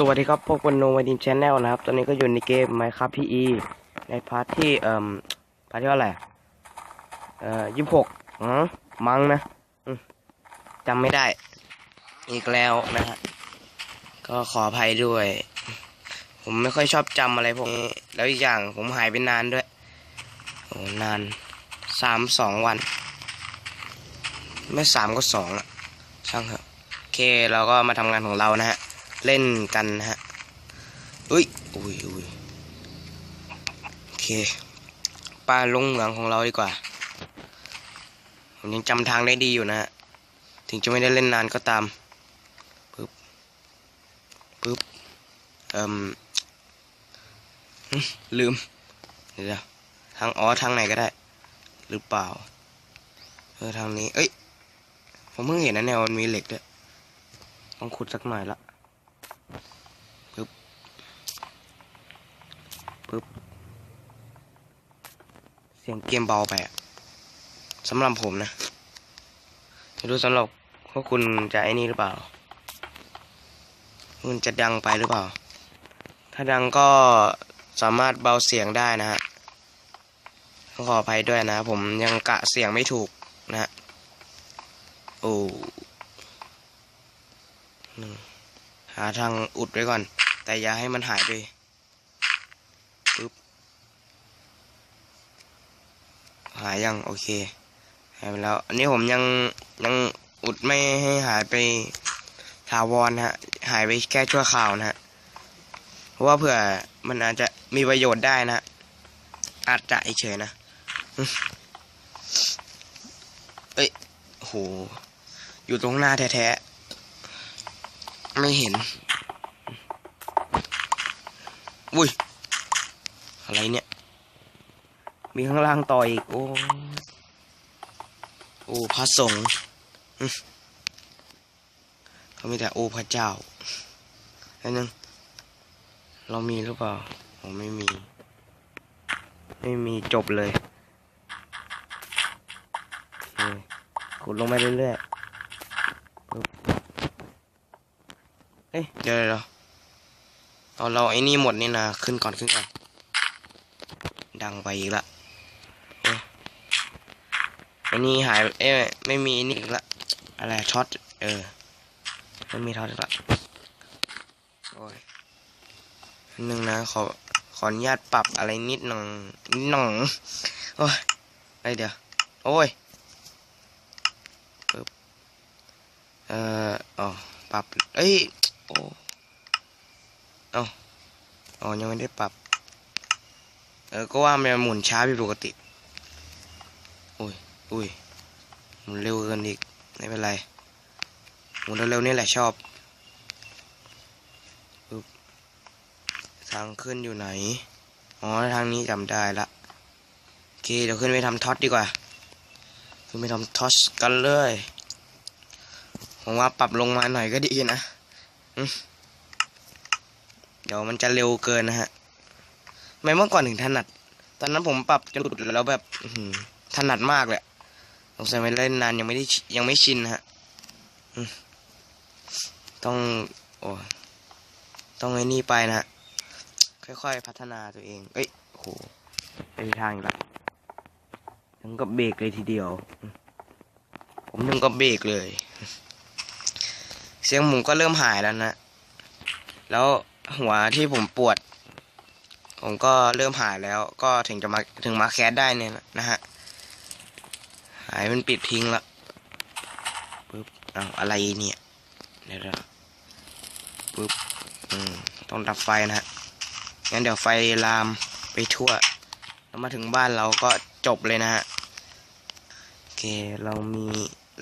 สวัสดีครับพบกันโนมาดินชแนลนะครับ ตอนนี้ก็อยู่ในเกม Minecraft PE ในพาร์ทที่เอ่มพาร์ทที่เท่าไหร่เอ่อยี่สิบหกมั้งนะจำไม่ได้ อีกแล้วนะฮะก็ขออภัยด้วย ผมไม่ค่อยชอบจำอะไรพวกนี้ แล้วอีกอย่างผมหายไปนานด้วยโอ้นานสามสองวัน ไม่สามก็สองอะช่างเถอะโอเคเราก็มาทำงานของเรานะฮะ เล่นกันฮะอุ้ยอุ้ยอุ้ยโอเคปลาลงเหมืองของเราดีกว่าผมยังจำทางได้ดีอยู่นะฮะถึงจะไม่ได้เล่นนานก็ตามปึ๊บปึ๊บเอ่มลืมเดี๋ยวทางอ๋อทางไหนก็ได้ หรือเปล่าเออทางนี้ เอ้ยผมเพิ่งเห็นนะเนี่ยมันมีเหล็กด้วยต้องขุดสักหน่อยละ ปึ๊บปึ๊บเสียงเกมเบาไปอะสำหรับผมนะไม่รู้สำหรับพวกคุณจะไอ้นี่หรือเปล่ามันจะดังไปหรือเปล่า ถ้าดังก็สามารถเบาเสียงได้นะฮะขออภัยด้วยนะ ผมยังกะเสียงไม่ถูกนะฮะโอ้หนึ่ง หาทางอุดไว้ก่อน แต่อย่าให้มันหายไปปึ๊บหายยังโอเคหายไปแล้ว อันนี้ผมยังยังอุดไม่ให้หายไปถาวรนะฮะ หายไปแค่ชั่วคราวนะฮะ เพราะว่าเผื่อมันอาจจะมีประโยชน์ได้นะฮะอาจจะเฉยนะ เอ้ยโห อยู่ตรงหน้าแท้ๆ ไม่เห็น อุ้ย อะไรเนี่ย มีข้างล่างต่ออีก โอ้ โอ้พระสงฆ์เขามีแต่โอ้พระเจ้าแล้นึง เรามีหรือเปล่าผมไม่มี ไม่มีจบเลยโอเคขุดลงไปเรื่อยๆปึ๊บ เอ้ยเดี๋ยวเดี๋ยวตอนเราไอ้นี่หมดนี่นะขึ้นก่อนขึ้นก่อน ดังไปอีกละอ้ยไอ้นี่หายเอ้ยไม่มีนี่อีกละอะไรช็อตเออไม่มีท็อตอีกละโอ้ยนิดนึงนะขอขออนุญาตปรับอะไรนิดหน่องนิดหน่องโอ้ยไอเดี๋ยวโอ้ยเอ่ออ๋อปรับเอ้ย โอ้เอ้าอ๋อยังไม่ได้ปรับ เออก็ว่ามันหมุนช้าผิดปกติ อุ้ยอุ้ยหมุนเร็วเกินอีก ไม่เป็นไร หมุนเร็วๆนี่แหละชอบทางขึ้นอยู่ไหน อ๋อ ทางนี้จำได้ละ โอเค เดี๋ยวขึ้นไปทำท็อตดีกว่า ขึ้นไปทำท็อตกันเลย ผมว่าปรับลงมาหน่อยก็ดีนะ เดี๋ยวมันจะเร็วเกินนะฮะไม่เมื่อก่อนถึงถนัด ตอนนั้นผมปรับจนหลุดแล้วแบบถนัดมากเลยสงสัยไม่เล่นนานยังไม่ได้ยังไม่ชินนะฮะต้องโอ้ต้องไอ้นี่ไปนะฮะค่อยๆพัฒนาตัวเอง เอ้ยโหไปทางอีกแล้วถึงกับเบรกเลยทีเดียว ผมถึงกับเบรกเลย เสียงหมูก็เริ่มหายแล้วนะ แล้วหัวที่ผมปวด ผมก็เริ่มหายแล้ว ก็ถึงจะมาถึงมาแคสได้เนี่ยนะฮะ หายมันปิดทิ้งละปึ๊บอ้าวอะไรเนี่ย เดี๋ยวปึ๊บอืมต้องดับไฟนะฮะ งั้นเดี๋ยวไฟลามไปทั่ว แล้วมาถึงบ้านเราก็จบเลยนะฮะ โอเค เรามี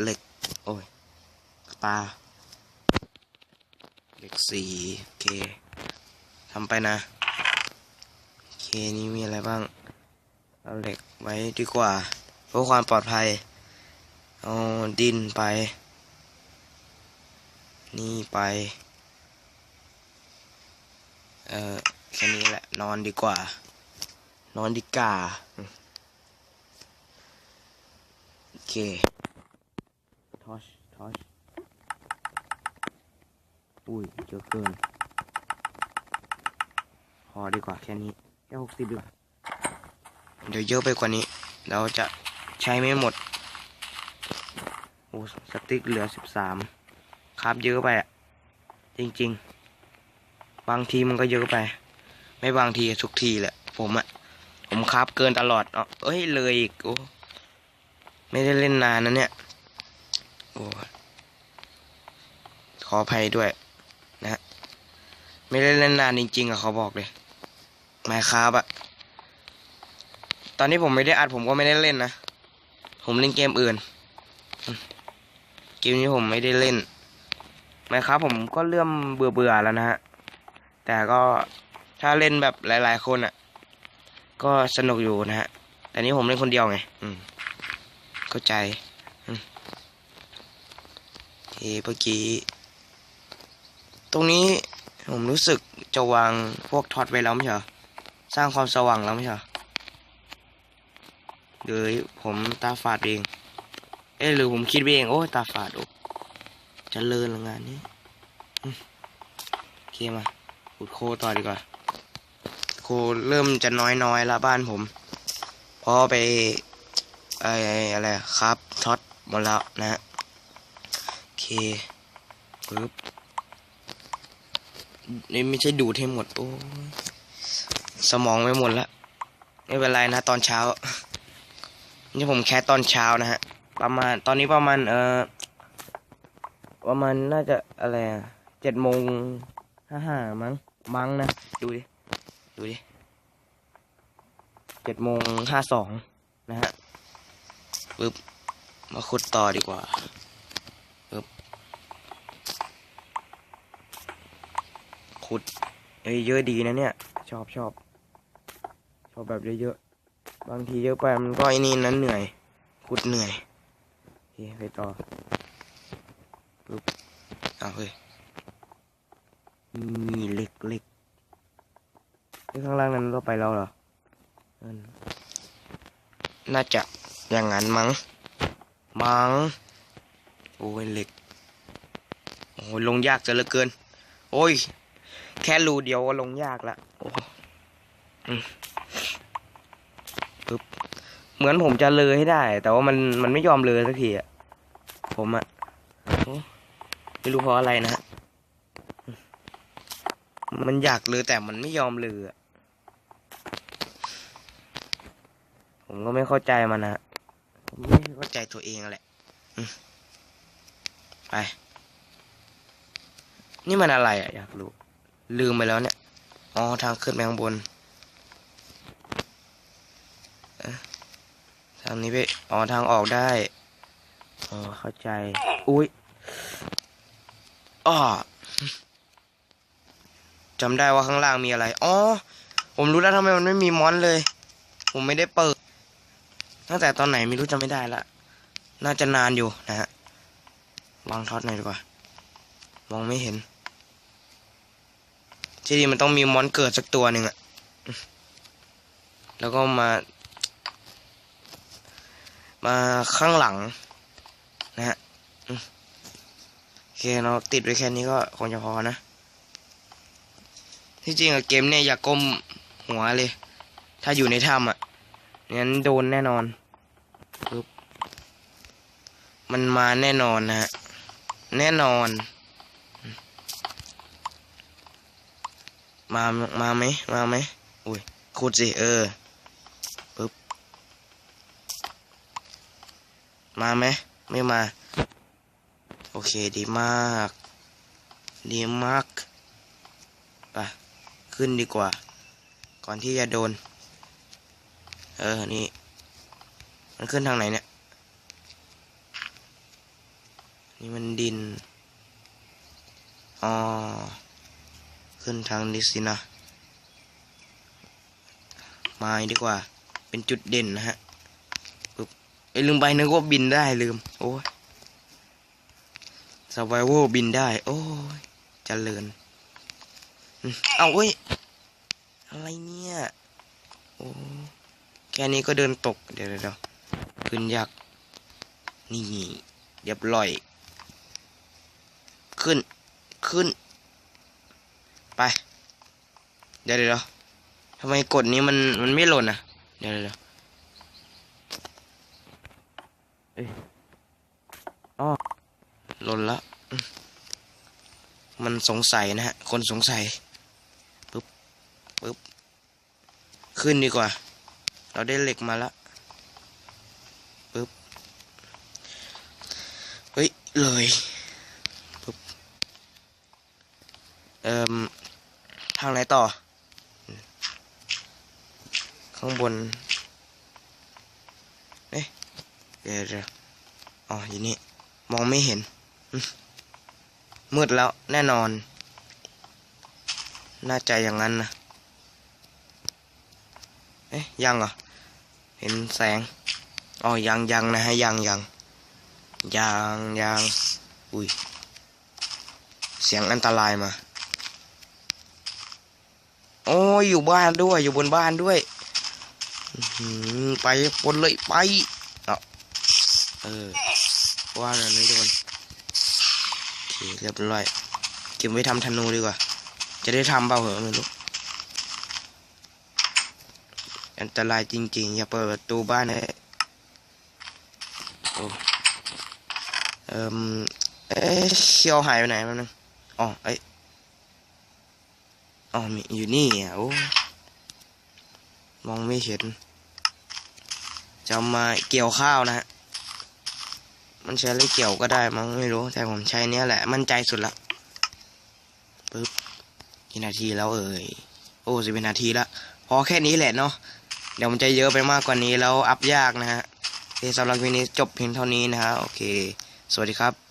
เหล็ก โอ้ย ปลา เหล็กสีโอเคทำไปนะโอเคนี่มีอะไรบ้าง เอาเหล็กไว้ดีกว่า เพื่อความปลอดภัย เอาดินไป นี่ไป เออแค่นี้แหละ นอนดีกว่า นอนดีกว่าโอเคทอชทอช อุ้ยเยอะเกิน พอดีกว่าแค่นี้แค่หกสิบดีกว่าเดี๋ยวเยอะไปกว่านี้ เราจะใช้ไม่หมด โอ้สติ๊กเหลือสิบสามครับเยอะไปอะ จริง ๆ บางทีมันก็เยอะไป ไม่บางทีทุกทีแหละ ผมอะ ผมคาบเกินตลอดเอ๋อเอ้ยเลยอีกโอ้ไม่ได้เล่นนานนะเนี่ย โอ้ขออภัยด้วย ไม่ได้เล่นนานจริงๆอะเขาบอกเลยมาคาบอะตอนนี้ผมไม่ได้อัดผมก็ไม่ได้เล่นนะ ผมเล่นเกมอื่น เกมนี้ผมไม่ได้เล่นมาครับผมก็เริ่มเบื่อเบื่อแล้วนะฮะ แต่ก็ถ้าเล่นแบบหลายๆคนอะก็สนุกอยู่นะฮะ แต่นี้ผมเล่นคนเดียวไง อืมเข้าใจเฮ้เมื่อกี้ ตรงนี้ ผมรู้สึกจะวางพวกท็อตไว้แล้วไม่ใช่เหรอสร้างความสว่างแล้วไม่ใช่เหรอหรือผมตาฝาดเอง เอ๊ะหรือผมคิดไปเอง โอ้ตาฝาดโอ้เจะเลินละงานนี้โอเคมาขุดโคต่อดีกว่า โคเริ่มจะน้อยๆแล้วบ้านผมพราะไปไอ้อะไรครับท็อตหมดแล้วนะฮะโอเคปึ๊บ นี่ไม่ใช่ดูดให้หมดโอ้ยสมองไม่หมดละไม่เป็นไรนะ ตอนเช้า นี่ผมแค่ตอนเช้านะฮะ ประมาณตอนนี้ประมาณเอ่อประมาณน่าจะอะไรเจ็ดโมงห้าห้ามั้งมั้งนะ ดูดิ ดูดิเจ็ดโมงห้าสองนะฮะปึ๊บมาขุดต่อดีกว่าปึ๊บ ขุดเอ้ยเยอะดีนะเนี่ย ชอบชอบชอบแบบเยอะๆบางทีเยอะไปมันก็ไอ้นี่นั้นเหนื่อย ขุดเหนื่อยโอเคไปต่อปึ๊บเอาเฮ้ยนี่เหล็กเหล็กที่ข้างล่างนั้นเราไปแล้วเหรอนั่นน่าจะอย่างนั้นมั้ง มั้ง โอ้ยเหล็ก โอ้ยลงยากจะเหลือเกิน โอ้ย แค่รูเดียวก็ลงยากละโอ้อืมปึ๊บเหมือนผมจะเลยให้ได้ แต่ว่ามันมันไม่ยอมเลยสักทีอะผมอะโอ้ไม่รู้เพราะอะไรนะฮะมันอยากเลยแต่มันไม่ยอมเลยอะผมก็ไม่เข้าใจมันนะผมไม่เข้าใจตัวเองแหละอืมไป นี่มันอะไรอะอยากรู้ ลืมไปแล้วเนี่ย อ๋อ ทางขึ้นไปข้างบนอ๊ะทางนี้ไป อ๋อ ทางออกได้ อ๋อ เข้าใจ อุ้ยอ้อจำได้ว่าข้างล่างมีอะไร อ๋อ ผมรู้แล้วทำไมมันไม่มีมอนเลย ผมไม่ได้เปิด ตั้งแต่ตอนไหนไม่รู้จำไม่ได้ละ น่าจะนานอยู่นะฮะ วางท็อตหน่อยดีกว่า มองไม่เห็น ที่ดีมันต้องมีมอนเกิดสักตัวหนึ่งอะแล้วก็มา มาข้างหลัง นะฮะโอเคเราติดไว้แค่นี้ก็คงจะพอนะ ที่จริงอะเกมเนี่ยอย่ากก้มหัวเลย ถ้าอยู่ในถ้ำอะงั้นโดนแน่นอนมันมาแน่นอนนะฮะแน่นอน มา มาไหมมาไหมอุ้ยขุดสิ เออปึ๊บ มาไหมไม่มา โอเคดีมาก ดีมากไปขึ้นดีกว่า ก่อนที่จะโดน เออ นี่ มันขึ้นทางไหนเนี่ย นี่มันดิน อ๋อ ขึ้นทางนี้สินะมาดีกว่า เป็นจุดเด่นนะฮะปึ๊บไอ้ยลืมไปนึกว่าบินได้ลืม โอ้ยส u r v i v a l บินได้ โอ้ยเจริญอืมเอาเว้ย อะไรเนี่ย โอ้แค่นี้ก็เดินตก เดี๋ยวเดี๋ยวเดี๋ยวขึ้นยากนี่เรียบร้อย ขึ้น ขึ้น ไปเดี๋ยวเดี๋ยวเดี๋ยวทำไมกดนี้มันมันไม่หล่นอะ เดี๋ยวเดี๋ยวเดี๋ยวเอ้ยอ๋อหล่นละอืมมันสงสัยนะฮะ คนสงสัยปึ๊บปึ๊บ ขึ้นดีกว่า เราได้เหล็กมาแล้วปึ๊บ เฮ้ย เลยปึ๊บ เอ่มทางไหนต่อ ข้างบน เอ๊ะเดี๋ยวอ๋ออยู่นี่ มองไม่เห็นมมืดแล้วแน่นอน น่าจะอย่างนั้นนะเอ๊ะ ยังเหรอ เห็นแสง อ๋อ ยังยังนะฮะ ยังยังยังยังอุ้ย เสียงอันตรายมา โอ้ยอยู่บ้านด้วยอยู่บนบ้านด้วยไปบนเลยไปเอาเออว่าอันนี้โดนโอเคเรียบร้อยเก็บไว้ทำธนูดีกว่า จะได้ทำเปล่าเหรอไม่รู้อันตรายจริงๆ อย่าเปิดประตูบ้านเลยโอ้เอ่มเอ๊ะเขียวหายไปไหนมันงอ๋อเอ้ย อ๋อมีอยู่นี่อะโอ้มองไม่เห็น จะมาเกี่ยวข้าวนะฮะ มันใช้อะไรเกี่ยวก็ได้มั้งไม่รู้ แต่ผมใช้เนี้ยแหละ มั่นใจสุดละปึ๊บกี่นาทีแล้วเอ่ย โอ้สิบนาทีละ พอแค่นี้แหละเนาะ เดี๋ยวมันจะเยอะไปมากกว่านี้แล้วอัพยากนะฮะโอสำหรับวันนี้จบเพียงเท่านี้นะฮะ โอเค สวัสดีครับ